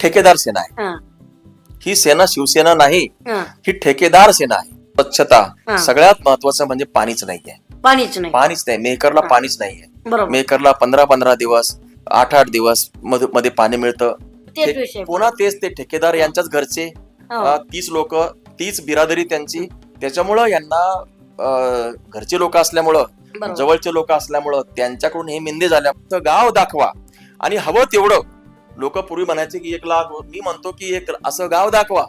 ठेकेदार सेना आहे. हा, सेना शिवसेना नाही हा. ठेकेदार सेना आहे. स्वच्छता. सगळ्यात महत्वाचं म्हणजे पाणीच नाहीये. पाणीच नाही. पाणीच नाही. मेकरला. पाणीच नाहीये. बरोबर. मेकरला पंधरा पंधरा दिवस आठ आठ दिवस मध- मध्ये पाणी मिळतं. तेच ठे- विषय. पुन्हा तेच ते ठेकेदार यांच्याच घरचे. हो. अं, तीच लोक तीच बिरादरी त्यांची. त्याच्यामुळं यांना अं, घरचे लोक असल्यामुळं. जवळचे लोक असल्यामुळं त्यांच्याकडून हे मिंदे झाल्या फक्त गाव दाखवा. आणि हवं तेवढं. लोक पूर्वी म्हणायचे की एक लाख मी म्हणतो की एक असं गाव दाखवा.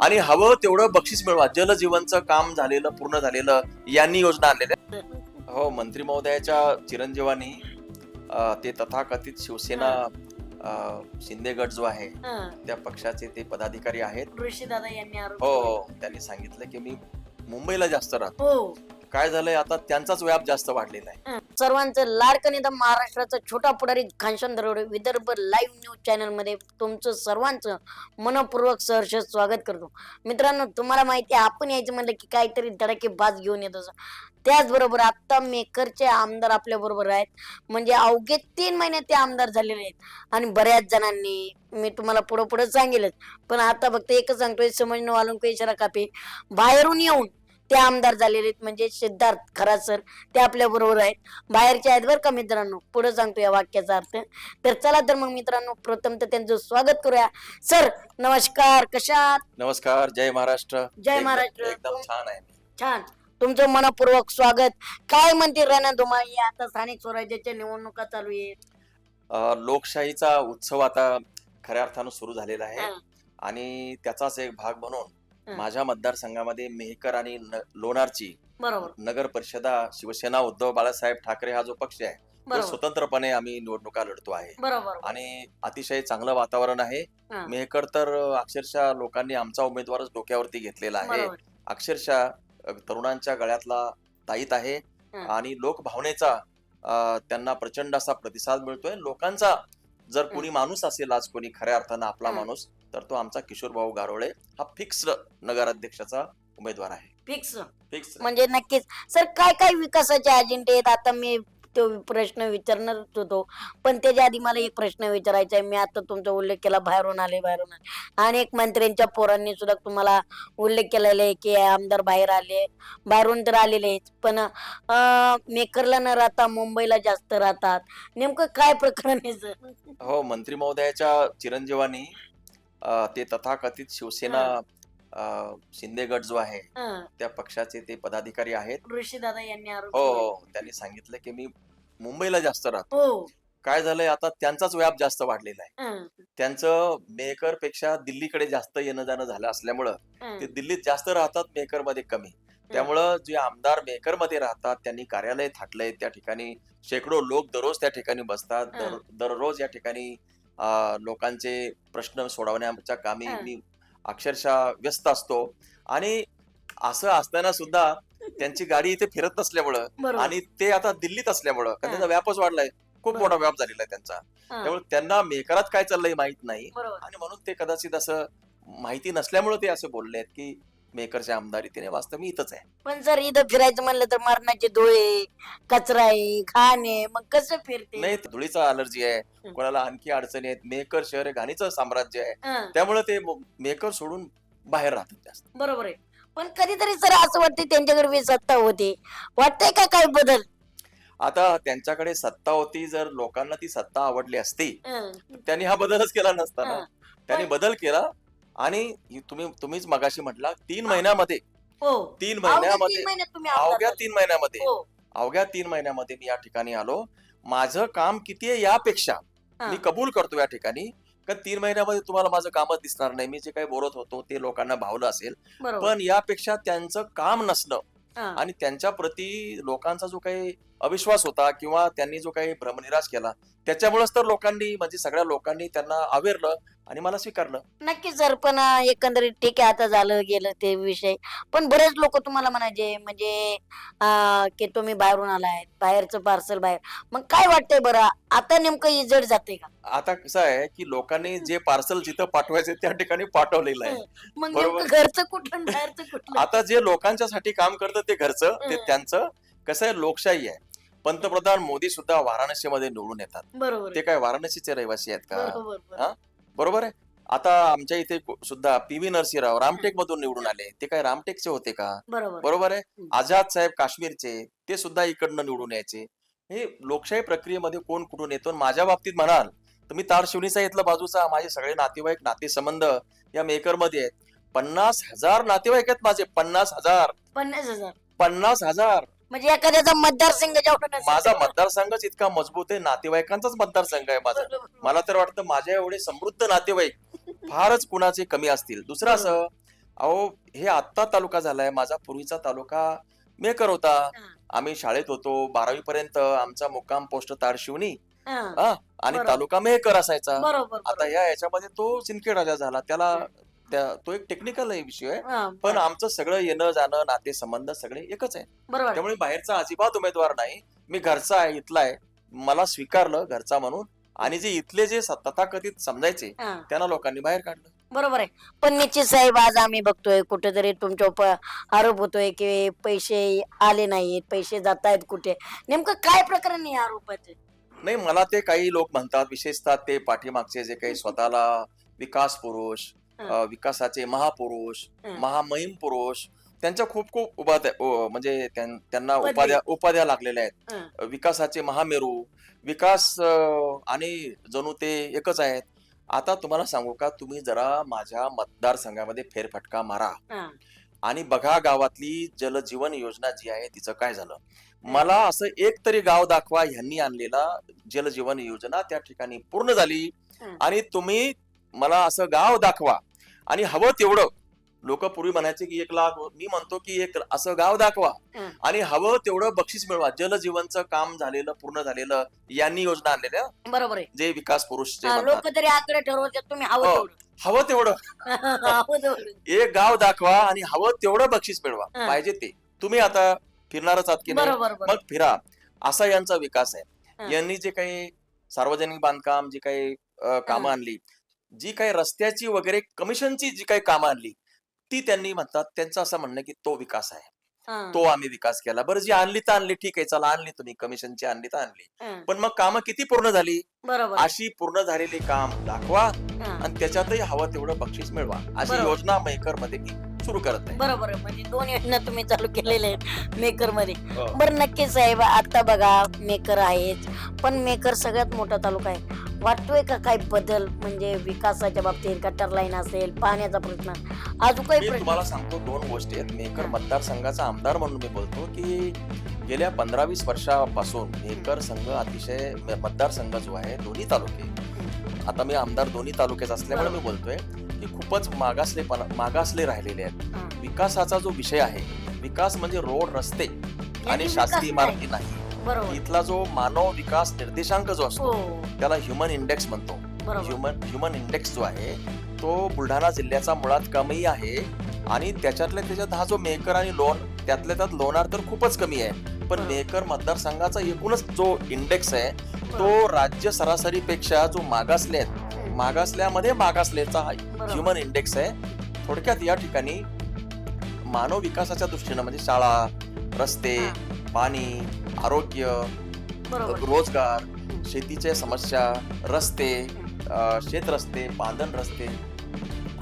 आणि हवं तेवढं बक्षीस मिळवा. जलजीवनचं काम झालेलं पूर्ण झालेलं यांनी योजना आणलेल्या हो मंत्री महोदयाच्या चिरंजीवानी ते तथाकथित शिवसेना अं, शिंदे गट जो आहे. त्या पक्षाचे ते पदाधिकारी आहेत. हो. हो त्यांनी सांगितलं की मी मुंबईला जास्त राहतो. हो. काय झालंय आता त्यांचाच व्याप जास्त वाढलेला आहे. सर्वांचं लाडकं नेता महाराष्ट्राचा छोटा पुढारी घनश्याम दरोडे विदर्भ लाईव्ह न्यूज चॅनलमध्ये तुमचं सर्वांचं मनपूर्वक सहर्ष स्वागत करतो. मित्रांनो तुम्हाला माहिती आहे आपण यायचं म्हणलं की काहीतरी धडाके बाज घेऊन येत असं. त्याचबरोबर आता मेकरचे आमदार आपल्या बरोबर आहेत. म्हणजे अवघे तीन महिने ते आमदार झालेले आहेत. आणि बऱ्याच जणांनी मी तुम्हाला पुढं पुढं सांगेलच. पण आता फक्त एकच सांगतोय समजणं वालून को इशारा कापी. बाहेरून येऊन ते आमदार झालेले आहेत म्हणजे सिद्धार्थ खरा सर ते आपल्या बरोबर आहेत. बाहेरचे आहेत बरं का मित्रांनो पुढे सांगतो या वाक्याचा अर्थ. तर चला तर मग मित्रांनो प्रथम तर त्यांचं स्वागत करूया. सर नमस्कार कशात नमस्कार जय महाराष्ट्र. जय एकदम- महाराष्ट्र. एकदम छान आहे छान. तुमचं मनपूर्वक स्वागत. काय म्हणते रणधुमाळी आता स्थानिक स्वराज्याच्या निवडणुका चालू आहेत? अ, लोकशाहीचा उत्सव आता खऱ्या अर्थानं सुरू झालेला आहे. हा. आणि त्याचाच एक भाग म्हणून. माझ्या मतदारसंघामध्ये मेहकर आणि लोणारची बरोबर. नगर परिषदा शिवसेना उद्धव बाळासाहेब ठाकरे हा जो पक्ष आहे तो बरोबर. स्वतंत्रपणे आम्ही निवडणुका लढतो आहे. बरोबर आणि अतिशय चांगलं वातावरण आहे. हा. मेहकर तर अक्षरशः लोकांनी आमचा उमेदवारच डोक्यावरती घेतलेला आहे. बरोबर. अक्षरशः अ, तरुणांच्या गळ्यातला ताईत आहे हा. आणि लोकभावनेचा अ, त्यांना प्रचंड असा प्रतिसाद मिळतोय. लोकांचा जर कोणी माणूस असेल आज कोणी खऱ्या अर्थानं आपला हा. माणूस तर तो आमचा किशोर भाऊ गारोळे हा फिक्स नगराध्यक्षाचा उमेदवार आहे. फिक्स फिक्स म्हणजे नक्कीच. सर काय काय विकासाचे अजेंडे आहेत? आता मी तो प्रश्न विचारणारच होतो. पण त्याच्या आधी मला एक प्रश्न विचारायचा आहे. मी आता तुमचा उल्लेख केला बाहेरून आले बाहेरून आले. अनेक मंत्र्यांच्या पोरांनी सुद्धा तुम्हाला उल्लेख केलेला आहे की आमदार बाहेर आले. बाहेरून तर आलेले आहेत. पण मेकरला न राहता मुंबईला जास्त राहतात. नेमकं काय प्रकरण आहे सर? हो मंत्री महोदयाच्या चिरंजीवानी अ, ते तथाकथित शिवसेना अ, शिंदे गट जो आहे हं, त्या पक्षाचे ते पदाधिकारी आहेत. ऋषीदादा यांनी आरोप हो. हो त्यांनी सांगितलं की मी मुंबईला जास्त राहतो. हो. काय झालंय आता त्यांचाच व्याप जास्त वाढलेला आहे. हं, त्यांचं मेकरपेक्षा दिल्लीकडे जास्त येणं जाणं झालं असल्यामुळं हं, ते दिल्लीत जास्त राहतात मेकरमध्ये कमी त्यामुळं जे आमदार मेकरमध्ये राहतात त्यांनी कार्यालय थाटलंय त्या ठिकाणी शेकडो लोक दररोज त्या ठिकाणी बसतात. दर- दररोज या ठिकाणी अं, लोकांचे प्रश्न सोडवण्याच्या कामी हा. मी अक्षरशः व्यस्त असतो. आणि असं असताना सुद्धा त्यांची गाडी इथे फिरत नसल्यामुळं बरोबर. आणि ते आता दिल्लीत असल्यामुळं कारण हा. त्याचा व्यापच वाढलाय. खूप बरोबर. मोठा व्याप झालेला आहे त्यांचा. हं, त्यामुळे त्यांना मेकरात काय चाललंय माहीत नाही. बरोबर. आणि म्हणून ते कदाचित असं माहिती नसल्यामुळे ते असे बोलले आहेत की मेकरच्या आमदार नाही वास्तव मी इथंच आहे. पण जर इथं फिरायचं म्हणलं तर मरणाचे डोळे कचरा आहे घाण आहे मग कसं फिरते? नाही धुळीचा अलर्जी आहे. कोणाला आणखी अडचणी आहेत? मेकर शहर हे घाणीचं साम्राज्य आहे. हं, त्यामुळे ते म- मेकर सोडून बाहेर राहतात जास्त. बरोबर आहे. पण कधीतरी सर असं वाटतं त्यांच्याकडे वीज सत्ता होती वाटतंय का काय बदल? आता त्यांच्याकडे सत्ता होती जर लोकांना ती सत्ता आवडली असती हं, त्यांनी हा बदलच केला नसता ना. हं. त्यांनी बदल केला आणि ही तुम्ही तुम्हीच मगाशी म्हटला तीन महिन्यामध्ये. हो. तीन अवघ्या महिन्यामध्ये. तीन महिन्यात तुम्ही आमदार अवघ्या झाले. तीन महिन्यामध्ये. हो. अवघ्या तीन महिन्यामध्ये मी या ठिकाणी आलो. माझं काम किती आहे यापेक्षा हा. मी कबूल करतो या ठिकाणी. का तीन महिन्यामध्ये तुम्हाला माझं कामच दिसणार नाही. मी जे काही बोलत होतो ते लोकांना भावलं असेल. बरोबर. पण यापेक्षा त्यांचं काम नसणं हं, आणि त्यांच्या प्रती लोकांचा जो काही अविश्वास होता किंवा त्यांनी जो काही भ्रमनिराश केला त्याच्यामुळेच तर लोकांनी म्हणजे सगळ्या लोकांनी त्यांना आवेरलं आणि मला स्वीकारलं. नक्कीच सर पण अं, एकंदरीत ठीक आहे आता झालं गेलं ते विषय. पण बरेच लोक तुम्हाला म्हणायचे म्हणजे अं, की तुम्ही बाहेरून आलाय बाहेरचं पार्सल बाहेर. मग काय वाटतंय बरं? आता नेमकं इजड जाते का? आता कसं आहे की लोकांनी जे पार्सल जिथं पाठवायचे त्या ठिकाणी पाठवलेलं आहे. मग बरोबर. नेमकं घरचं कुठलं आणि बाहेरचं कुठलं? आता जे लोकांच्यासाठी काम करतं ते घरचं ते. त्यांचं. कसं आहे लोकशाही आहे. पंतप्रधान मोदी सुद्धा वाराणसीमध्ये निवडून येतात. बरोबर. ते काय वाराणसीचे रहिवासी आहेत का? बरोबर बरोबर. हा? बरोबर आहे? आता आमच्या इथे सुद्धा पी व्ही नरसिंहराव रामटेक मधून निवडून आले. ते काय रामटेकचे होते का? बरोबर. बरोबर आहे. आझाद साहेब काश्मीरचे ते सुद्धा इकडनं निवडून यायचे. हे लोकशाही प्रक्रियेमध्ये कोण कुठून येतो? माझ्या बाबतीत म्हणाल तर मी तारशिवनीचा इथला बाजूचा. माझे सगळे नातेवाईक नातेसंबंध या मेकरमध्ये आहेत. पन्नास हजार नातेवाईक आहेत माझे. पन्नास हजार. पन्नास हजार. पन्नास हजार. म्हणजे एखाद्याचा मतदारसंघ जेवढा माझा. मतदारसंघच इतका मजबूत आहे नातेवाईकांचाच मतदारसंघ आहे माझा. मला तर वाटतं माझ्या एवढे समृद्ध नातेवाईक फारच कुणाचे कमी असतील दुसरं असं अहो हे आत्ता तालुका झालाय माझा पूर्वीचा तालुका मेकर होता. आम्ही शाळेत होतो बारावी पर्यंत आमचा मुक्काम पोस्ट तारशिवनी हा. आणि. तालुका मेकर असायचा बरोबर आता. या याच्यामध्ये तो सिंदखेड राजा झाला त्याला त्या तो एक टेक्निकल विषय आहे. हा, पण. आमचं सगळं येणं जाणं नाते संबंध सगळे एकच आहे. बरोबर. त्यामुळे बाहेरचा अजिबात उमेदवार नाही. मी घरचा आहे इथला आहे. मला स्वीकारलं घरचा म्हणून. आणि जे इथले जे स- तथाकथित समजायचे हा. त्यांना लोकांनी बाहेर काढलं. बरोबर आहे. पण निश्चित साहेब आज आम्ही बघतोय कुठेतरी तुमच्या उप- आरोप होतोय की पैसे आले नाहीत पैसे जात आहेत कुठे? नेमकं काय प्रकरण आहे या आरोपाचे? नाही मला ते काही लोक म्हणतात विशेषतः ते पाठीमागचे जे काही स्वतःला विकास पुरुष. अ, विकासाचे महापुरुष हं. महामहिम पुरुष त्यांच्या खूप खूप उपाध्या म्हणजे त्यां- त्यांना पदवी. उपाध्या उपाध्या लागलेल्या आहेत हं. विकासाचे महामेरू विकास अ, आणि जणू ते एकच आहेत आता तुम्हाला सांगू का तुम्ही जरा माझ्या मतदारसंघामध्ये फेरफटका मारा हा. आणि बघा गावातली जलजीवन योजना जी आहे तिचं काय झालं मला असं एक तरी गाव दाखवा ह्यांनी आणलेला जलजीवन योजना त्या ठिकाणी पूर्ण झाली हं. आणि तुम्ही मला असं गाव दाखवा आणि हवं तेवढं. लोक पूर्वी म्हणायचे की एक लाख मी म्हणतो की एक असं गाव दाखवा. आणि हवं तेवढं बक्षीस मिळवा. जलजीवनचं काम झालेलं पूर्ण झालेलं यांनी योजना आणलेल्या. बरोबर आहे. जे विकास पुरुष जे लोक म्हणतात. तरी आकडे ठरवतात तुम्ही हवं हो. तेवढं. हवं तेवढं. एक गाव दाखवा आणि हवं तेवढं बक्षीस मिळवा. पाहिजे ते. तुम्ही आता फिरणारच आहात की नाही? मग फिरा. असा यांचा विकास आहे. यांनी जे काही सार्वजनिक बांधकाम जी काही कामं. आणली जी काही रस्त्याची वगैरे कमिशनची जी काही कामं आणली ती त्यांनी म्हणतात त्यांचं असं म्हणणं की तो विकास आहे हा. तो आम्ही विकास केला बरं जी आणली तर आणली ठीक आहे चला आणली तुम्ही कमिशनची आणली तर आणली हा. पण मग कामं किती पूर्ण झाली बरोबर अशी पूर्ण झालेली काम दाखवा हा. आणि त्याच्यातही हवं तेवढं बक्षीस मिळवा अशी बरोबर. योजना मेकरमध्ये मी सुरू करत आहे बरोबर आहे. म्हणजे दोन योजना तुम्ही चालू केलेल्या आहेत मेकरमध्ये. हो. बरं नक्की साहेब आता बघा मेकर आहेच पण मेकर सगळ्यात मोठा तालुका आहे. वाटतोय का काही बदल? म्हणजे विकासाच्या बाबतीत गटर लाईन असेल पाण्याचा प्रश्न. अजून काही मी प्रश्न? तुम्हाला सांगतो दोन गोष्टी आहेत. मेकर. मतदारसंघाचा आमदार म्हणून मी बोलतो की गेल्या पंधरा वीस वर्षापासून मेकर संघ अतिशय मतदारसंघ जो आहे दोन्ही तालुके. आता मी आमदार दोन्ही तालुक्यात असल्यामुळे मी बोलतोय. की खूपच मागासले मागासले राहिलेले आहेत. विकासाचा जो विषय आहे विकास म्हणजे रोड रस्ते आणि शासकीय इमारती नाही. इथला जो मानव विकास निर्देशांक जो असतो हो. त्याला ह्युमन इंडेक्स म्हणतो. ह्युमन ह्युमन इंडेक्स जो आहे तो बुलढाणा जिल्ह्याचा मुळात कमी आहे आणि त्याच्यातल्या त्याच्यात हा जो मेकर आणि लोन त्यातल्या त्यात लोणार तर खूपच कमी आहे. पण. मेकर मतदारसंघाचा एकूणच जो इंडेक्स आहे तो राज्य सरासरीपेक्षा जो मागासले आहेत. मागासल्यामध्ये मागासलेचा हा. ह्युमन इंडेक्स आहे. थोडक्यात या ठिकाणी मानव विकासाच्या दृष्टीनं म्हणजे शाळा रस्ते. पाणी आरोग्य रोजगार शेतीच्या समस्या रस्ते अ, शेतरस्ते बांधण रस्ते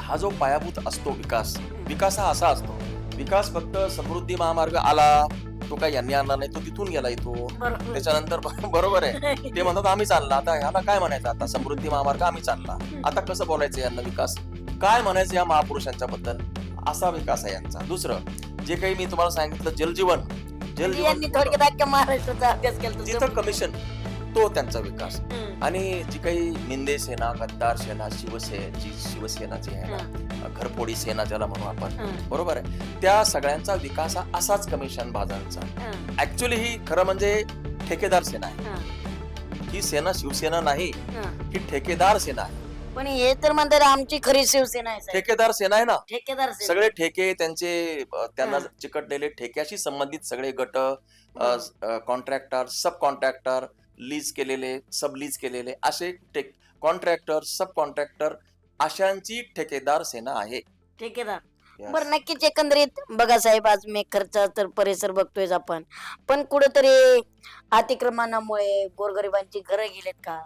हा जो पायाभूत असतो विकास विकास हा असा असतो. विकास फक्त समृद्धी महामार्ग आला तो काय यांनी आणला नाही तो तिथून गेला बरोबर. त्याच्यानंतर बरोबर आहे. ते म्हणतात आम्हीच आणला आता ह्याला काय म्हणायचं? आता समृद्धी महामार्ग आम्हीच आणला आता कसं बोलायचं यांना विकास? काय म्हणायचं या महापुरुषांच्या बद्दल? असा विकास आहे यांचा. दुसरं जे काही मी तुम्हाला सांगितलं जलजीवन. म्हणजे यांनी जलजीवन थोडक्यात अख्ख्या महाराष्ट्राचा अभ्यास केला जिथं कमिशन तो त्यांचा विकास. आणि जी काही मिंदे सेना गद्दार सेना शिवसेना जी शिवसेना जी आहे ना घरफोडी सेना ज्याला म्हणू आपण. बरोबर आहे त्या सगळ्यांचा विकास हा असाच कमिशन बाजारांचा. ऍक्च्युली ही खरं म्हणजे ठेकेदार सेना आहे. ही सेना शिवसेना नाही. ही ठेकेदार सेना आहे पण हे तर म्हणतात आमची खरी शिवसेना आहे. ठेकेदार सेना आहे ना ठेकेदार. सगळे ठेके त्यांचे त्यांना. चिकटलेले ठेक्याशी संबंधित सगळे गट. कॉन्ट्रॅक्टर सब कॉन्ट्रॅक्टर लीज केलेले सब लीज केलेले असे टेक कॉन्ट्रॅक्टर सब कॉन्ट्रॅक्टर अशांची ठेकेदार सेना आहे. ठेकेदार. Yes. बरं नक्कीच एकंदरीत बघा साहेब आज मेकरचा तर परिसर बघतोय आपण. पण कुठेतरी अतिक्रमणामुळे गोरगरिबांची घरं गेलेत का?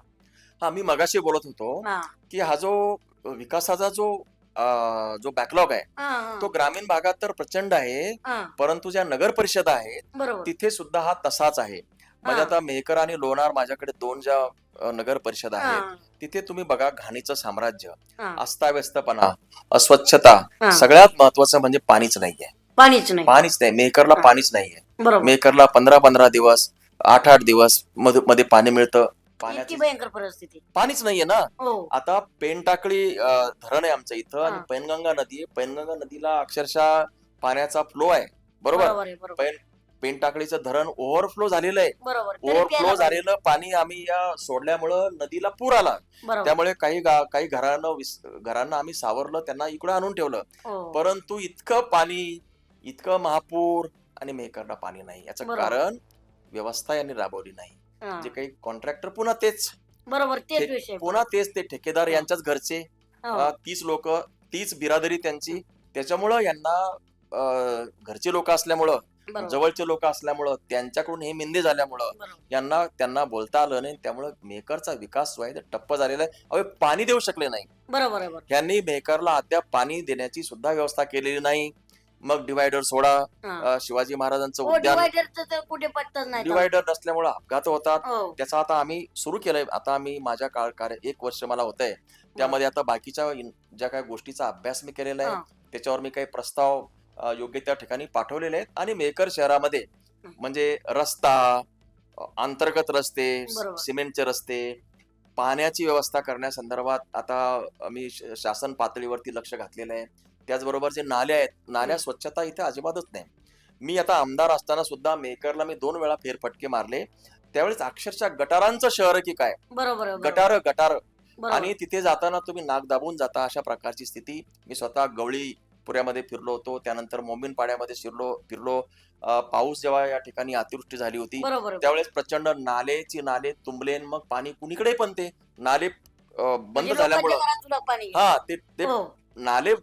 हा मी मगाशी बोलत होतो हा, की हा जो विकासाचा जो अं, जो बॅकलॉग आहे हा, तो ग्रामीण भागात तर प्रचंड आहे. हा, परंतु ज्या नगर परिषदा आहेत बरोबर. तिथे सुद्धा हा तसाच आहे. म्हणजे. आता मेहकर आणि लोणार माझ्याकडे दोन ज्या नगर परिषद आहेत तिथे तुम्ही बघा घाणीचं साम्राज्य अस्ताव्यस्तपणा अस्वच्छता. सगळ्यात महत्वाचं म्हणजे पाणीच नाहीये. पाणीच नाही. पाणीच नाही. मेहकरला हा. पाणीच नाहीये. बरोबर. मेहकरला पंधरा पंधरा दिवस आठ आठ दिवस मध- मध्ये पाणी मिळतं. भयंकर परिस्थिती. पाणीच नाहीये ना? हो. आता पेनटाकळी धरण आहे आमचं इथं आणि. पैनगंगा नदी आहे. पैनगंगा नदीला अक्षरशः पाण्याचा फ्लो आहे. बरोबर? बरोबर आहे बरोबर. पैन पेनटाकळीचं धरण ओव्हरफ्लो झालेलं आहे. ओव्हरफ्लो. झालेलं पाणी आम्ही या सोडल्यामुळं नदीला पूर आला. त्यामुळे काही काही घरांना घरांना आम्ही सावरलं त्यांना इकडे आणून ठेवलं. हो. परंतु इतकं पाणी इतकं महापूर आणि मेहकरला पाणी नाही. याचं. कारण व्यवस्था यांनी राबवली नाही. जे काही कॉन्ट्रॅक्टर पुन्हा तेच. बरोबर पुन्हा तेच ते ठेकेदार. यांच्याच घरचे. हो, तीच लोक तीच बिरादरी त्यांची. त्याच्यामुळं यांना घरचे लोक असल्यामुळं जवळचे लोक असल्यामुळं त्यांच्याकडून हे मिंदे झाल्यामुळं. यांना त्यांना बोलता आलं नाही. त्यामुळं मेकरचा विकास जो आहे ते टप्प झालेला आहे. अहो पाणी देऊ शकले नाही. बरोबर आहे बरोबर. यांनी मेकरला अद्याप पाणी देण्याची सुद्धा व्यवस्था केलेली नाही. मग डिवायडर सोडा शिवाजी महाराजांचं हो उद्यान. डिवायडर नसल्यामुळे अपघात होतात. हो. त्याचा आता आम्ही सुरू केलंय. आता आम्ही माझ्या काळ कार्य एक वर्ष मला होत आहे त्यामध्ये आता बाकीच्या ज्या काही गोष्टीचा अभ्यास मी केलेला आहे. त्याच्यावर मी काही प्रस्ताव योग्य त्या ठिकाणी पाठवलेले आहेत आणि मेकर शहरामध्ये. म्हणजे रस्ता अंतर्गत रस्ते. सिमेंटचे रस्ते पाण्याची व्यवस्था करण्यासंदर्भात आता आम्ही श- शासन पातळीवरती लक्ष घातलेलं आहे त्याचबरोबर जे नाले आहेत नाल्या. स्वच्छता इथे अजिबातच नाही मी आता आमदार असताना सुद्धा मेकरला मी दोन वेळा फेरफटके मारले त्यावेळेस अक्षरशः गटारांचं शहर की काय बरोबर. गटार गटार. आणि तिथे जाताना तुम्ही नाक दाबून जाता अशा प्रकारची स्थिती मी स्वतः गवळी पुऱ्यामध्ये फिरलो होतो. त्यानंतर मोमीन पाड्यामध्ये शिरलो फिरलो. पाऊस जेव्हा या ठिकाणी अतिवृष्टी झाली होती. त्यावेळेस प्रचंड नालेची नाले तुंबले मग पाणी कुणीकडे पण ते नाले बंद म्हणजे झाल्यामुळं. हा ते हो. नाले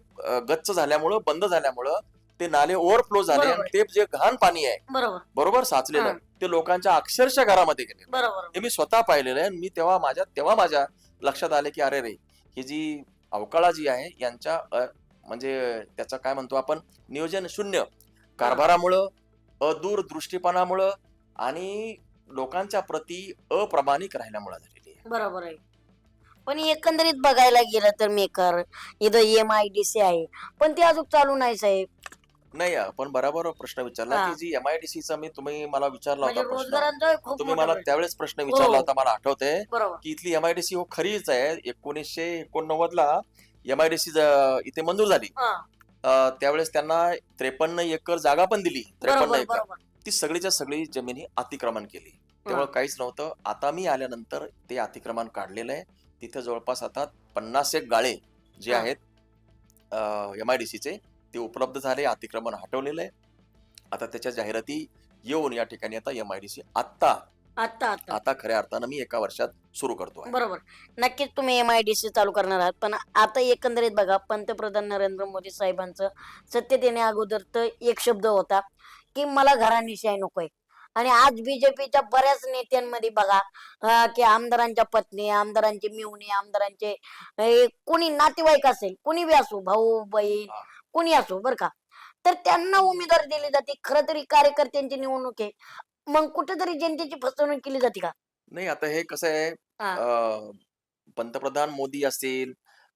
गच्च झाल्यामुळं बंद झाल्यामुळं ते नाले ओव्हरफ्लो झाले ते जे घाण पाणी आहे बरोबर. साचलेलं. ते लोकांच्या अक्षरशः घरामध्ये गेले हे मी स्वतः पाहिलेलं आहे मी तेव्हा माझ्या तेव्हा माझ्या लक्षात आले की अरे रे ही जी अवकाळा जी आहे यांच्या म्हणजे त्याचं काय म्हणतो आपण? नियोजन शून्य. कारभारामुळं अदूरदृष्टीपणामुळं आणि लोकांच्या प्रती अप्रामाणिक राहिल्यामुळे झालेली आहे. बरोबर आहे. पण एकंदरीत बघायला गेलं तर मेकर इथं एम आय डी सी आहे. पण ते अजून चालू नाही साहेब. नाही आपण बरोबर प्रश्न विचारला हा. की जी एमआयडीसीचा मी तुम्ही मला विचारला म्हणजे होता प्रश्न. रोजगारांचा खूप तुम्ही मोठा मला प्रश्न. त्यावेळेस प्रश्न विचारला हो. होता मला बरोबर. की इथली एमआयडीसी हो खरीच आहे. एकोणीसशे एकोणनव्वद ला एमआयडीसी इथे मंजूर झाली. हा, अ, त्यावेळेस त्यांना त्रेपन्न एकर जागा पण दिली. त्रेपन्न बरोबर एकर. बरोबर. ती सगळीच्या सगळी जमिनी अतिक्रमण केली. त्यामुळे. काहीच नव्हतं. आता मी आल्यानंतर ते अतिक्रमण काढलेलं आहे. तिथे जवळपास आता पन्नास एक गाळे जे हा. आहेत एम आय डी सीचे ते उपलब्ध झाले अतिक्रमण हटवलेलं आहे. आता त्याच्या जाहिराती येऊन या ठिकाणी आता एम आय डी सी आत्ता आता आता. आता खऱ्या अर्थानं मी एका वर्षात सुरू करतो आहे. बरोबर. नक्कीच तुम्ही एम आय डी सी चालू करणार आहात पण आता एकंदरीत बघा पंतप्रधान नरेंद्र मोदी साहेबांचं सत्तेत येण्या अगोदर तर एक शब्द होता की मला घराणीशाही नकोय. आणि आज बीजेपीच्या बऱ्याच नेत्यांमध्ये बघा अं, की आमदारांच्या पत्नी आमदारांचे मिवणे आमदारांचे हे कोणी नातेवाईक असेल कोणी बी असो भाऊ बहीण हा. कोणी असो बर का. तर त्यांना उमेदवारी दिली जाते. खरं तरी कार्यकर्त्यांची निवडणूक आहे. मग कुठेतरी जनतेची फसवणूक केली जाते का? नाही आता हे कसं आहे हा. अ, पंतप्रधान मोदी असतील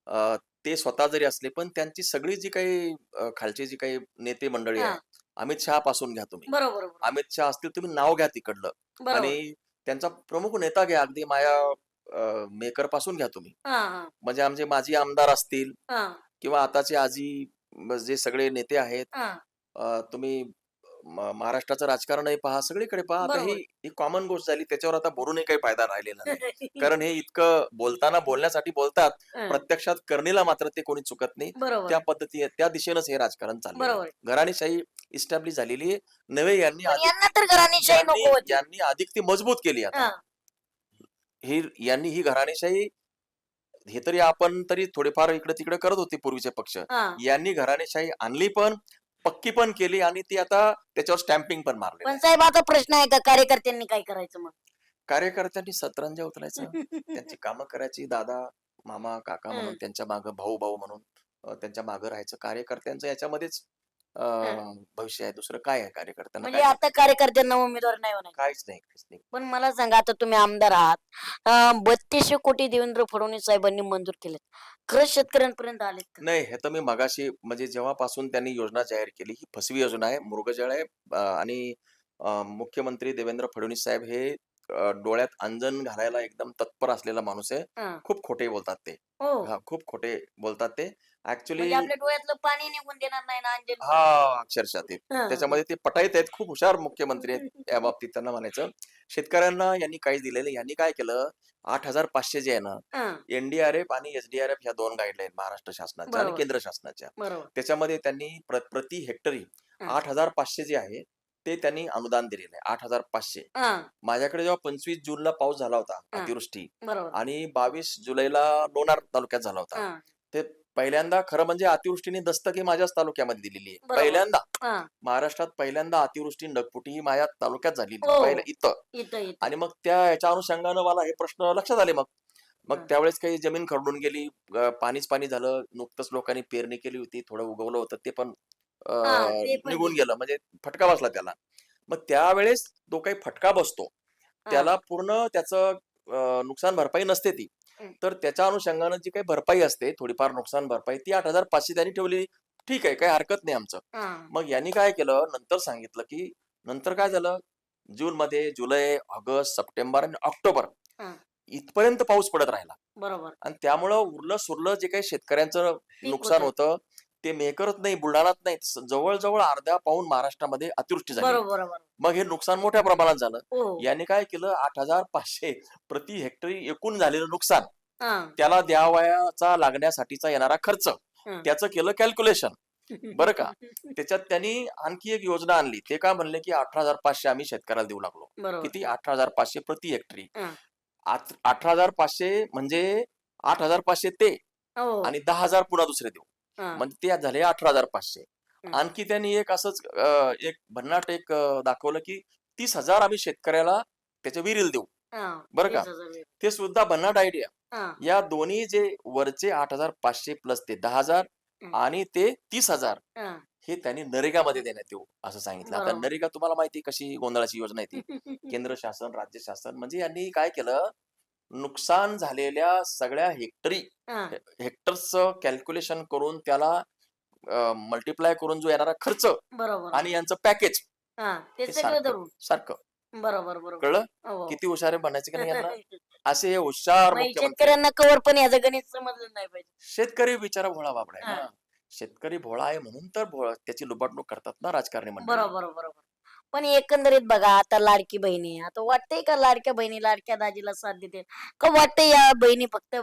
अ, ते स्वतः जरी असले पण त्यांची सगळी जी काही अ, खालची जी काही नेते मंडळी हा. आहे अमित शहा पासून घ्या तुम्ही. बरोबर बरोबर. अमित शहा असतील तुम्ही नाव घ्या तिकडलं. बरोबर. आणि त्यांचा प्रमुख नेता घ्या अगदी माया मेकरपासून घ्या तुम्ही. हा हा. म्हणजे आमचे माजी आमदार असतील हा. किंवा आताचे आजी म, जे सगळे नेते आहेत हा. अ, तुम्ही म- महाराष्ट्राचं राजकारणही पहा सगळीकडे पहा. आता बरोबर. ही ही कॉमन गोष्ट झाली त्याच्यावर आता बोलूनही काही फायदा राहिलेला नाही. कारण हे इतकं बोलताना बोलण्यासाठी बोलतात हा, प्रत्यक्षात करणीला मात्र ते कोणी चुकत नाही. बरोबर. त्या पद्धती त्या दिशेनंच हे राजकारण चाललं बरोबर. घराणीशाही इस्टॅब्लिश झालेली आहे. नवे यांनी पण अधिक- यांना तर घराणीशाही नको यांनी होती. यांनी अधिक ती मजबूत केली आता. हा, ही यांनी ही घराणेशाही हे तरी आपण तरी थोडेफार इकडे तिकडे करत होते पूर्वीचे पक्ष. हा. यांनी घराणेशाही आणली पण पक्की पण केली आणि ती आता त्याच्यावर स्टॅम्पिंग पण मारली पण साहेब आता प्रश्न आहे का? कार्यकर्त्यांनी काय करायचं मग? कार्यकर्त्यांनी सतरंजा उतरायचं त्यांची कामं करायची दादा मामा काका म्हणून हम्म. त्यांच्या मागं भाऊ भाऊ म्हणून अ, त्यांच्या मागं राहायचं. कार्यकर्त्यांचं याच्यामध्येच अ, भविष्य आहे. दुसरं काय आहे कार्यकर्त्यांना? म्हणजे काय आता कार्यकर्त्यांना उमेदवार नाही होणार काहीच नाही काहीच नाही. पण मला सांगा आता तुम्ही आमदार आहात बत्तीसशे कोटी देवेंद्र फडणवीस साहेबांनी मंजूर केलेत. खरंच शेतकऱ्यांपर्यंत आलेत का? नाही हे तर मी मगाशी म्हणजे जेव्हापासून त्यांनी योजना जाहीर केली ही फसवी योजना आहे मृगजळ आहे अ, आणि अ, मुख्यमंत्री देवेंद्र फडणवीस साहेब हे अ, डोळ्यात अंजन घालायला एकदम तत्पर असलेला माणूस आहे. हा. खूप खोटे बोलतात ते. हो. हा खूप खोटे बोलतात ते. ऍक्च्युली म्हणजे आपल्या डोळ्यातलं पाणी निघून देणार नाही ना अंजन हा अक्षरशः ते. हा. त्याच्यामध्ये ते पटाईत आहेत खूप हुशार मुख्यमंत्री आहेत या बाबतीत त्यांना म्हणायचं. शेतकऱ्यांना यांनी काहीच दिलेलं यांनी काय केलं? आठ हजार पाचशे जे आहे ना हा, एनडीआरएफ आणि एसडीआरएफ ह्या दोन गाईडलाईन महाराष्ट्र शासनाच्या आणि बरोबर. केंद्र शासनाच्या. बरोबर. त्याच्यामध्ये त्यांनी प्र- प्रति हेक्टरी हा. आठ हजार पाचशे जे आहे ते त्यांनी अनुदान दिलेलं आहे आठ हजार पाचशे. हा. माझ्याकडे जेव्हा पंचवीस जूनला पाऊस झाला होता हा. अतिवृष्टी बरोबर. आणि बावीस जुलैला लोणार तालुक्यात झाला होता. हा, ते पहिल्यांदा खरं म्हणजे अतिवृष्टीने दस्तक ही माझ्याच तालुक्यामध्ये दिलेली आहे बरोबर. पहिल्यांदा हा. महाराष्ट्रात पहिल्यांदा अतिवृष्टी नगपुटी ही माझ्या तालुक्यात झालेली हो. आहे. पहिल्या इथं आणि मग त्या याच्या अनुषंगानं मला हे प्रश्न लक्षात आले मग मग हा. त्यावेळेस काही जमीन खरडून गेली अं, पाणीच पाणी झालं नुकतंच लोकांनी पेरणी केली होती थोडं उगवलं होतं ते पण अं, हा, ते पण निघून गेलं. म्हणजे फटका बसला त्याला मग त्यावेळेस जो काही फटका बसतो. त्याला पूर्ण त्याचं नुकसान भरपाई नसते ती. तर त्याच्या अनुषंगानं जी काही भरपाई असते थोडीफार नुकसान भरपाई ती आठ हजार पाचशे त्यांनी ठेवली. ठीक आहे काही हरकत नाही आमचं. मग यांनी काय केलं? नंतर सांगितलं की नंतर काय झालं? जून मध्ये जुलै ऑगस्ट सप्टेंबर आणि ऑक्टोबर. इथपर्यंत पाऊस पडत राहिला. बरोबर. आणि त्यामुळं उरलं सुरलं जे काही शेतकऱ्यांचं नुकसान होतं. ते मेकरच नाही बुलढाणात नाही. जवळजवळ अर्ध्या पाऊन महाराष्ट्रामध्ये अतिवृष्टी झाली. मग हे नुकसान मोठ्या प्रमाणात झालं. हो. यांनी काय केलं आठ हजार पाचशे प्रति हेक्टरी एकूण झालेलं नुकसान. हा. त्याला द्यावयाचा लागण्यासाठीचा येणारा खर्च. त्याचं केलं कॅल्क्युलेशन बरं का? त्याच्यात त्यांनी आणखी एक योजना आणली. ते काय म्हणले की अठरा हजार पाचशे आम्ही शेतकऱ्याला देऊ लागलो. किती? अठरा हजार पाचशे प्रति हेक्टरी. अठरा हजार पाचशे म्हणजे आठ हजार पाचशे ते हो. आणि दहा हजार पुन्हा दुसरे देऊ. म्हणजे ते झाले अठरा हजार पाचशे. आणखी त्यांनी एक असंच एक भन्नाट एक दाखवलं की तीस हजार आम्ही शेतकऱ्याला त्याचे विरील देऊ. बरं का? ते सुद्धा भन्नाट आयडिया. या दोन्ही जे वरचे आठ हजार पाचशे प्लस ते दहा हजार. आणि ते तीस हजार हा. त्यांनी नरेगामध्ये देण्यात येऊ असं सांगितलं आता. नरेगा तुम्हाला माहिती कशी गोंधळाची योजना आहे ती केंद्र शासन राज्य शासन म्हणजे यांनी काय केलं नुकसान झालेल्या सगळ्या हेक्टरी हा. हेक्टरचं कॅल्क्युलेशन करून त्याला मल्टिप्लाय करून जो येणारा खर्च बरोबर. आणि यांचं पॅकेज हा ते हे सगळं सारखं. धरून. सारखं. बरोबर बरोबर. कळलं? हो. किती हुशार आहे बनायचे की नाही यांना असे हे हुशार म्हणजे मुख्यमंत्री शेतकऱ्यांना कवर पण याचं गणित समजलं नाही पाहिजे. शेतकरी बिचारा भोळा बाबडा आहे हा. ना शेतकरी भोळा आहे म्हणून तर भोळा त्याची लुबाडणूक करतात ना राजकारणी मंडळी. बरोबर बरोबर. पण एकंदरीत बघा आता लाडकी बहिणी. आता वाटतंय का लाडक्या बहिणी लाडक्या दाजीला साथ देते का वाटतंय या बहिणी फक्त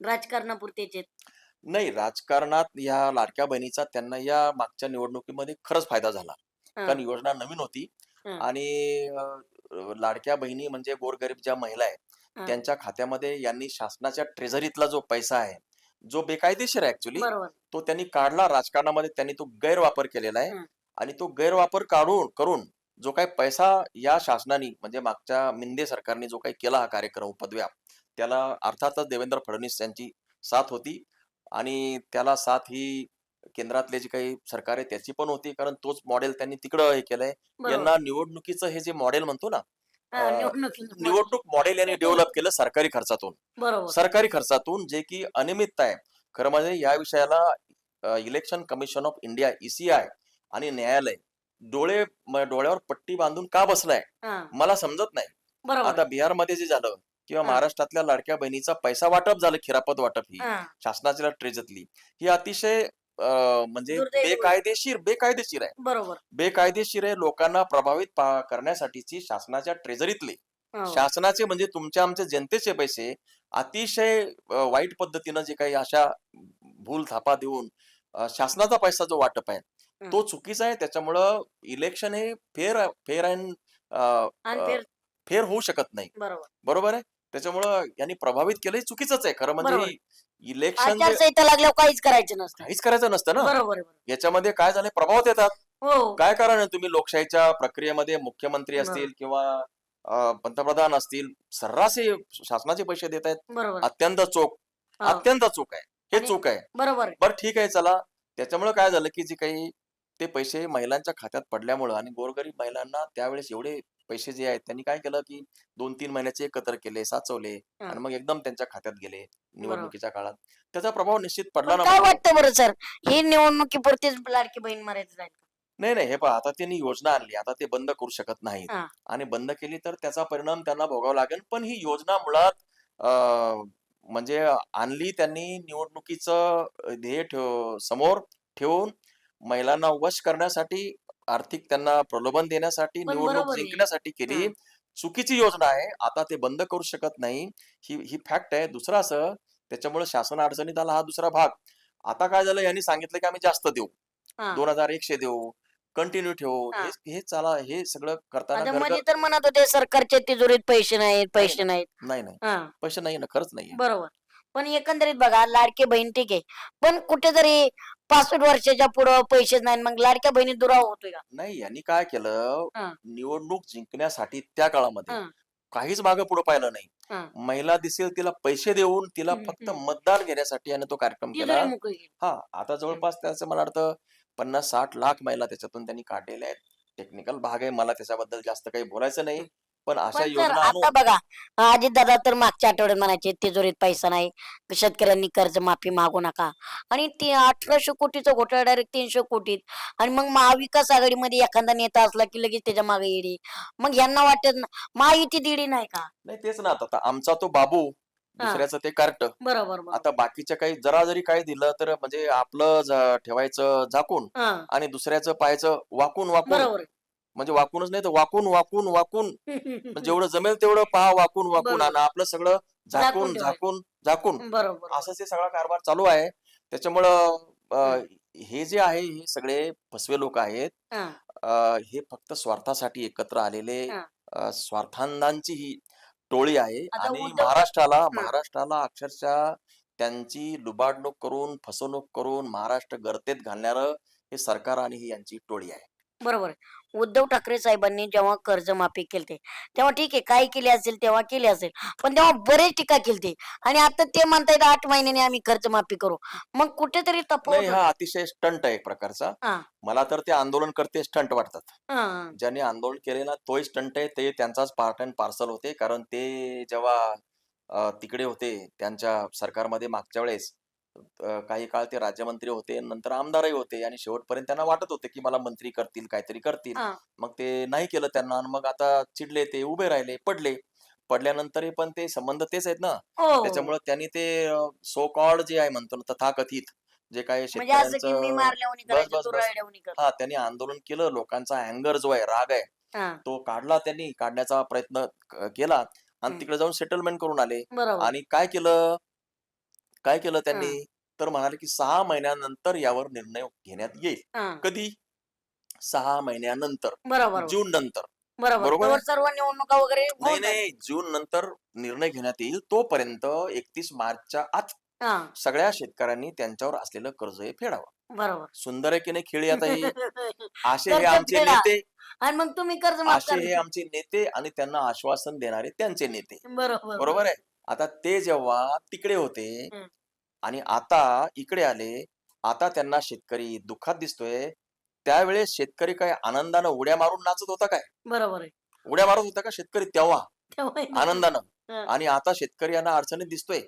राजकारणापुरतेच आहेत नाही राजकारणात या लाडक्या बहिणीचा त्यांना या मागच्या निवडणुकीमध्ये खरंच फायदा झाला हा. कारण योजना नवीन होती हं. आणि अं, लाडक्या बहिणी म्हणजे गोरगरीब ज्या महिला आहेत. त्यांच्या खात्यामध्ये यांनी शासनाच्या ट्रेझरीतला जो पैसा आहे जो बेकायदेशीर आहे ऍक्च्युली बरोबर तो त्यांनी काढला राजकारणामध्ये त्यांनी तो गैरवापर केलेला आहे हं. आणि तो गैरवापर काढून करून जो काही पैसा या शासनाने म्हणजे मागच्या मिंदे सरकारने जो काही केला हा कार्यक्रम पदव्या त्याला अर्थातच देवेंद्र फडणवीस यांची साथ होती आणि त्याला साथ ही केंद्रातले जे काही सरकार आहे त्याची पण होती कारण तोच मॉडेल त्यांनी तिकडं हे केलंय. यांना निवडणुकीचं हे जे मॉडेल म्हणतो ना निवडणूक मॉडेल यांनी डेव्हलप केलं सरकारी खर्चातून. सरकारी खर्चातून जे की अनियमितता आहे. खरं म्हणजे या विषयाला election commission of India ECI आणि न्यायालय डोळे म- डोळ्यावर पट्टी बांधून का बसलाय हा, मला समजत नाही बरोबर आता बिहारमध्ये जे झालं किंवा हा. महाराष्ट्रातल्या लाडक्या बहिणीचा पैसा वाटप झालं खिरापत वाटप ही हा, शासनाच्या ट्रेजतली ही अतिशय अं, म्हणजे दुर्दैवी. बेकायदेशीर बेकायदेशीर आहे बरोबर बेकायदेशीर आहे लोकांना प्रभावित पा- करण्यासाठीची शासनाच्या ट्रेझरीतली हो. शासनाचे म्हणजे तुमच्या आमच्या जनतेचे पैसे अतिशय अ, वाईट पद्धतीनं जे काही अशा भूल थापा देऊन अ, शासनाचा पैसा जो वाटप आहे. तो चुकीचा आहे. त्याच्यामुळं इलेक्शन हे फेर फेर अँड फेर होऊ शकत नाही. बरोबर. बरोबर आहे? त्याच्यामुळं यांनी प्रभावित केलं चुकीचंच आहे. खरं म्हणजे. इलेक्शन लागल्यावर काहीच करायचं नसतं. काहीच करायचं नसतं ना. याच्यामध्ये काय झालं प्रभाव देतात हो. काय कारण आहे? तुम्ही लोकशाहीच्या प्रक्रियेमध्ये मुख्यमंत्री असतील किंवा पंतप्रधान असतील सर्रासी शासनाचे पैसे देत आहेत. अत्यंत चोख. हा. अत्यंत चूक आहे. हे चूक आहे. बरोबर बरं ठीक आहे. चला. त्याच्यामुळे काय झालं की जे काही ते पैसे महिलांच्या खात्यात पडल्यामुळं आणि गोरगरीब महिलांना त्यावेळेस एवढे पैसे जे आहेत त्यांनी काय केलं की दोन तीन महिन्याचे एकत्र केले साचवले हा. आणि मग एकदम त्यांच्या खात्यात गेले निवडणुकीच्या काळात. त्याचा प्रभाव निश्चित पडला पण ना काय वाटतं बरं सर? ही निवडणुकीपुरतीच लाडकी बहीण मारायचं नाही नाही हे पहा आता त्यांनी योजना आणली. आता ते बंद करू शकत नाहीत हा. आणि बंद केली तर त्याचा परिणाम त्यांना भोगावा लागेल. पण ही योजना मुळात अं, म्हणजे आणली त्यांनी निवडणुकीचं ध्येय ठेव समोर ठेवून महिलांना वश करण्यासाठी आर्थिक त्यांना प्रलोभन देण्यासाठी पण निवडणूक बरोबर आहे. जिंकण्यासाठी केली चुकीची योजना आहे. आता ते बंद करू शकत नाही. ही ही फॅक्ट आहे. दुसरं असं त्याच्यामुळे शासन अडचणीत आला हा दुसरा भाग. आता काय झालं? यांनी सांगितलं की आम्ही जास्त देऊ. हा. दोन हजार एकशे देऊ. कंटिन्यू ठेवू. हा. हे हे चाला हे सगळं करताना आता गरजमध्ये तर म्हणत होते सरकारच्या तिजोरीत पैसे नाहीत पैसे नाहीत. नाही नाही. हा. पैसे नाही ना खरंच नाही बरोबर. पण एकंदरीत बघा लाडके बहीण ठीक आहे पण कुठेतरी पासष्ट वर्षाच्या पुढं पैसे नाही मग लाडक्या बहिणी दुराव होतोय का नाही यांनी काय केलं हा. निवडणूक जिंकण्यासाठी त्या काळामध्ये हा. काहीच मागे पुढे पाहिलं हा. नाही महिला दिसेल तिला पैसे देऊन तिला हम्म, फक्त हम्म. मतदान घेण्यासाठी याने तो कार्यक्रम केला तिजोरी मोकळी केली. हा आता जवळपास त्याचं मला वाटतं पन्नास साठ लाख महिला त्याच्यातून त्यांनी काढलेल्या आहेत टेक्निकल भाग आहे मला त्याच्याबद्दल जास्त काही बोलायचं नाही पण अशा पण सर योजना आता बघा अजित दादा तर मागच्या आठवड्यात म्हणायचे तिजोरीत पैसा नाही शेतकऱ्यांनी कर्ज माफी मागू नका. आणि ते अठराशे कोटीचा घोटाळा डायरेक्ट तीनशे कोटीत. आणि मग महाविकास आघाडीमध्ये एखादा नेता असला की लगेच त्याच्यामागे येडी. मग यांना वाटत ना महायुती दिडी नाही का? नाही तेच ना आता आमचा तो बाबू. दुसऱ्याचं ते कार्ट. बरोबर बरोबर. आता बाकीच्या काही जरा जरी काही दिलं तर म्हणजे आपलं ठेवायचं झाकून हा. आणि दुसऱ्याचं पाहायचं वाकून वाकून बरोबर. म्हणजे वाकूनच नाही तर वाकून वाकून वाकून जेवढं जमेल तेवढं पहा वाकून वाकून. आणि आपलं सगळं झाकून. झाकून झाकून असं ते सगळा कारभार चालू आहे त्याच्यामुळं हे जे आहे हे सगळे फसवे लोक आहेत हा. हे फक्त स्वार्थासाठी एकत्र आलेले हा. अं, स्वार्थांधांची ही टोळी आहे आणि महाराष्ट्राला महाराष्ट्राला अक्षरशः त्यांची लुबाडणूक करून फसवणूक करून महाराष्ट्र गर्तेत घालणारं हे सरकार आणि ही यांची टोळी आहे बरोबर. उद्धव ठाकरे साहेबांनी जेव्हा कर्जमाफी केलते तेव्हा ठीक आहे काय केले असेल तेव्हा केले असेल पण तेव्हा बरेच टीका केलते. आणि आता ते म्हणतायत आठ महिन्याने आम्ही कर्जमाफी करू. मग कुठेतरी तफावत नाही हा अतिशय स्टंट आहे एक प्रकारचा. हा. मला तर ते आंदोलन करते स्टंट वाटतात. हा, ज्यांनी आंदोलन केले ना तोही स्टंट आहे ते त्यांचाच पार्ट अँड पार्सल होते. कारण ते जेव्हा अ, तिकडे होते त्यांच्या सरकारमध्ये मागच्या वेळेस काही काळ ते राज्यमंत्री होते नंतर आमदारही होते आणि शेवटपर्यंत त्यांना वाटत होते की मला मंत्री करतील काहीतरी करतील. हा. मग ते नाही केलं त्यांना मग आता चिडले ते उभे राहिले पडले. पडल्यानंतरही पण ते संबंध तेच आहेत ना. हो. त्याच्यामुळे त्यांनी ते सो कॉल्ड जे आहे म्हणतो ना तथाकथित जे काही म्हणजे असं की मी शेतकऱ्यांचं मारल्यावनी बस, करायचं बस, तू बस. रायड्यावनी कर. हा त्यांनी आंदोलन केलं लोकांचा अँगर जो आहे राग आहे हा, तो काढला त्यांनी काढण्याचा प्रयत्न क- केला. आणि हम्म. तिकडे जाऊन सेटलमेंट करून आले. बरोबर. आणि काय केलं? काय केलं त्यांनी? तर म्हणाले की सहा महिन्यानंतर यावर निर्णय घेण्यात येईल. कधी? सहा महिन्यानंतर. बरोबर. जून नंतर. बरोबर? सर्व निवडणुका वगैरे नाही. नाही. जून नंतर निर्णय घेण्यात येईल. तोपर्यंत एकतीस मार्चच्या आत हा, सगळ्या शेतकऱ्यांनी त्यांच्यावर असलेलं कर्ज हे फेडावं. बरोबर. सुंदर आहे की नाही खेळी आता ही? असे हे आमचे. नेते. आणि मग तुम्ही कर्ज असे हे आमचे नेते आणि त्यांना आश्वासन देणारे त्यांचे नेते. बरोबर बरोबर. आहे? आता ते जेव्हा तिकडे होते. आणि आता इकडे आले आता त्यांना शेतकरी दुःखात दिसतोय. त्यावेळेस शेतकरी काय आनंदानं उड्या मारून नाचत होता काय? बरोबर आहे. उड्या मारत होता का शेतकरी तेव्हा? तेव्हा आनंदानं. हा. आणि आता शेतकरी यांना अडचणीत दिसतोय.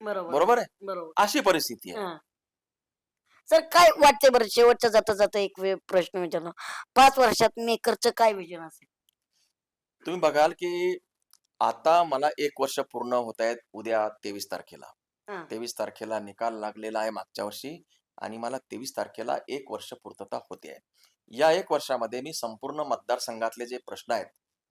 बरोबर. बरोबर आहे? बरोबर. अशी परिस्थिती आहे. हा. सर काय वाटतंय बरं? शेवटच्या जाता जाता एक वे- प्रश्न विचारलो. पाच वर्षात मेकरचं काय विजन असेल? तुम्ही बघाल की आता मला एक वर्ष पूर्ण होत आहेत उद्या तेवीस तारखेला. हा. तेवीस तारखेला निकाल लागलेला आहे मागच्या वर्षी आणि मला तेवीस तारखेला एक वर्ष पूर्तता होते. आहे या एक वर्षामध्ये मी संपूर्ण मतदारसंघातले जे प्रश्न आहेत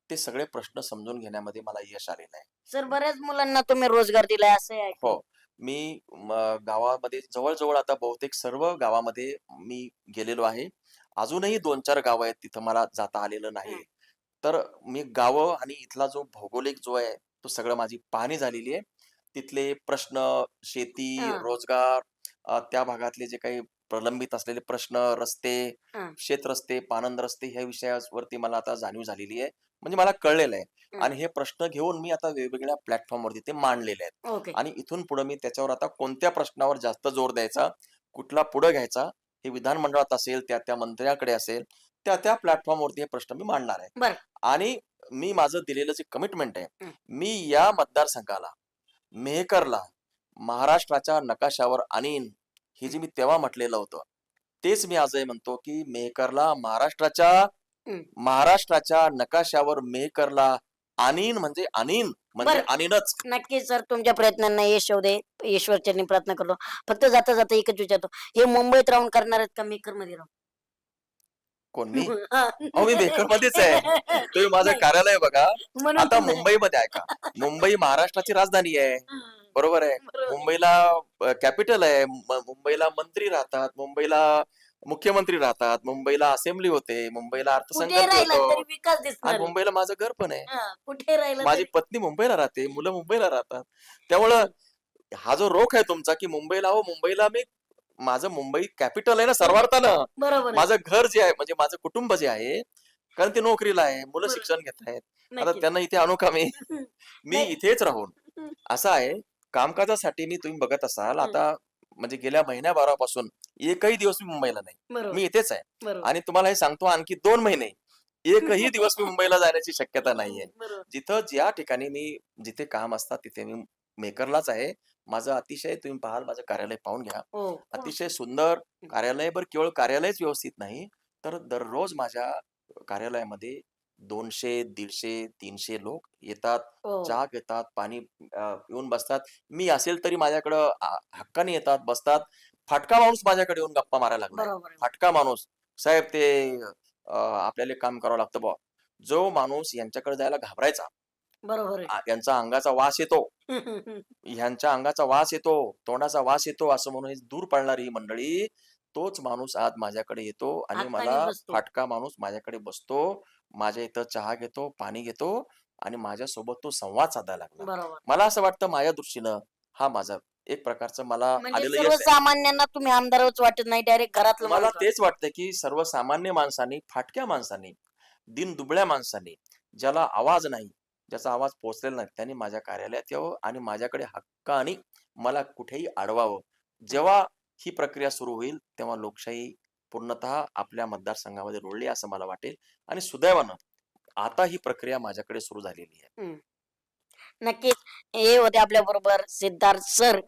ते सगळे प्रश्न समजून घेण्यामध्ये मला यश आलेलं आहे. सर बऱ्याच मुलांना तुम्ही रोजगार दिलाय असं आहे हो. मी म, गावामध्ये जवळजवळ आता बहुतेक सर्व गावामध्ये मी गेलेलो आहे. अजूनही दोन चार गाव आहेत तिथं मला जाता आलेलं नाही तर मी गावं आणि इथला जो भौगोलिक जो आहे तो सगळं माझी पाहणी झालेली आहे. तिथले प्रश्न शेती हा. रोजगार अ, त्या भागातले जे काही प्रलंबित असलेले प्रश्न रस्ते हा. शेत रस्ते पानंद रस्ते ह्या विषयावरती मला आता जाणीव झालेली आहे म्हणजे मला कळलेलं आहे. आणि हे प्रश्न घेऊन मी आता वेगवेगळ्या प्लॅटफॉर्मवरती ते मांडलेले आहेत ओके आणि इथून पुढे मी त्याच्यावर आता कोणत्या प्रश्नावर जास्त जोर द्यायचा कुठला पुढे घ्यायचा हे विधानमंडळात असेल त्या त्या मंत्र्याकडे असेल त्या त्या प्लॅटफॉर्मवरती हे प्रश्न मी मांडणार आहे बरं. आणि मी माझं दिलेलं जे कमिटमेंट आहे हं. मी या मतदारसंघाला मेहकरला महाराष्ट्राच्या नकाशावर आणीन हे जे मी तेव्हा म्हटलेलं होतं तेच मी आजही म्हणतो की मेहकरला महाराष्ट्राच्या. महाराष्ट्राच्या नकाशावर मेहकरला आणीन म्हणजे आणीन म्हणजे बरं. आणीनच नक्कीच सर तुमच्या प्रयत्नांना यश येऊ दे ईश्वरचरणी प्रार्थना करतो फक्त जाता जाता एकच विचारतो हे मुंबईत राहून करणार आहेत का मेकरमध्ये राहून कोण मी. अहो, मी मेकर मध्येच आहे. तुम्ही माझं. कार्यालय बघा. म्हणून आता मुंबईमध्ये आहे का? मुंबई महाराष्ट्राची राजधानी आहे. बरोबर आहे. बरोबर. मुंबईला कॅपिटल आहे. म- मुंबईला मंत्री राहतात. मुंबईला मुख्यमंत्री राहतात. मुंबईला असेंब्ली होते. मुंबईला कुठे अर्थसंकल्प राहिला होतो. विकास आणि दिसणार मुंबईला माझं घर पण आहे. हा, कुठे राहिला माझी तरी- पत्नी मुंबईला राहते. मुलं मुंबईला राहतात. त्यामुळं हा जो रोख आहे तुमचा की मुंबईला हो मुंबईला मी माझं मुंबई कॅपिटल आहे ना सर्वार्थानं. बरोबर आहे. माझं घर जे आहे म्हणजे माझं कुटुंब जे आहे कारण ते नोकरीला आहे मुलं बरोबर. शिक्षण घेत आहेत. आता नक्कीच. त्यांना इथे आणू का मी? मी नाही. इथेच राहून. असं आहे कामकाजासाठी मी तुम्ही बघत असाल आता म्हणजे गेल्या महिन्याभरापासून एकही दिवस मी मुंबईला नाही. बरोबर. मी इथेच आहे. बरोबर. आणि तुम्हाला हे सांगतो आणखी दोन महिने एकही दिवस मी मुंबईला जाण्याची शक्यता नाहीये. बरोबर. जिथं ज्या ठिकाणी मी जिथे काम असतात तिथे मी मेकरलाच आहे. माझं अतिशय तुम्ही पाहाल माझं कार्यालय पाहून घ्या. हो अतिशय सुंदर कार्यालय बरं केवळ कार्यालयच व्यवस्थित नाही तर दररोज माझ्या कार्यालयामध्ये दोनशे दीडशे तीनशे लोक येतात हो. चहा घेतात पाणी अं, पिऊन बसतात. मी असेल तरी माझ्याकडं आ- हक्काने येतात बसतात. फाटका माणूस माझ्याकडे येऊन गप्पा मारायला लागला बरोबर आहे. फाटका माणूस. साहेब ते अं, आपल्याला एक काम करावं लागतं बा जो माणूस यांच्याकडे जायला घाबरायचा बरोबर आ- यांचा अंगाचा वास येतो. ह्यांच्या अंगाचा वास येतो तोंडाचा वास येतो असं म्हणून हे दूर पळणारी ही मंडळी तोच माणूस आज माझ्याकडे येतो आणि मला बसतो. फाटका माणूस माझ्याकडे बसतो माझ्या इथं चहा घेतो पाणी घेतो आणि माझ्यासोबत तो संवाद साधायला लागला बरोबर मला असं वाटतं माझ्या दृष्टीनं हा माझा एक प्रकारचं मला म्हणजे आलेलं यश आहे. सर्वसामान्यांना तुम्ही आमदारच वाटत नाही डायरेक्ट घरातलं मला माणूस तेच वाटतं की सर्वसामान्य माणसांनी फाटक्या माणसांनी दिन दुबळ्या माणसांनी ज्याला आवाज नाही ज्याचा आवाज पोहोचलेला नाही त्यांनी माझ्या कार्यालयात यावं आणि माझ्याकडे हक्काने मला कुठेही अडवावं जेव्हा ही प्रक्रिया सुरू होईल तेव्हा लोकशाही पूर्णतः आपल्या मतदारसंघामध्ये रुळली असं मला वाटेल आणि सुदैवानं आता ही प्रक्रिया माझ्याकडे सुरू झालेली आहे. नक्कीच. हे होते आपल्या बरोबर सिद्धार्थ सर.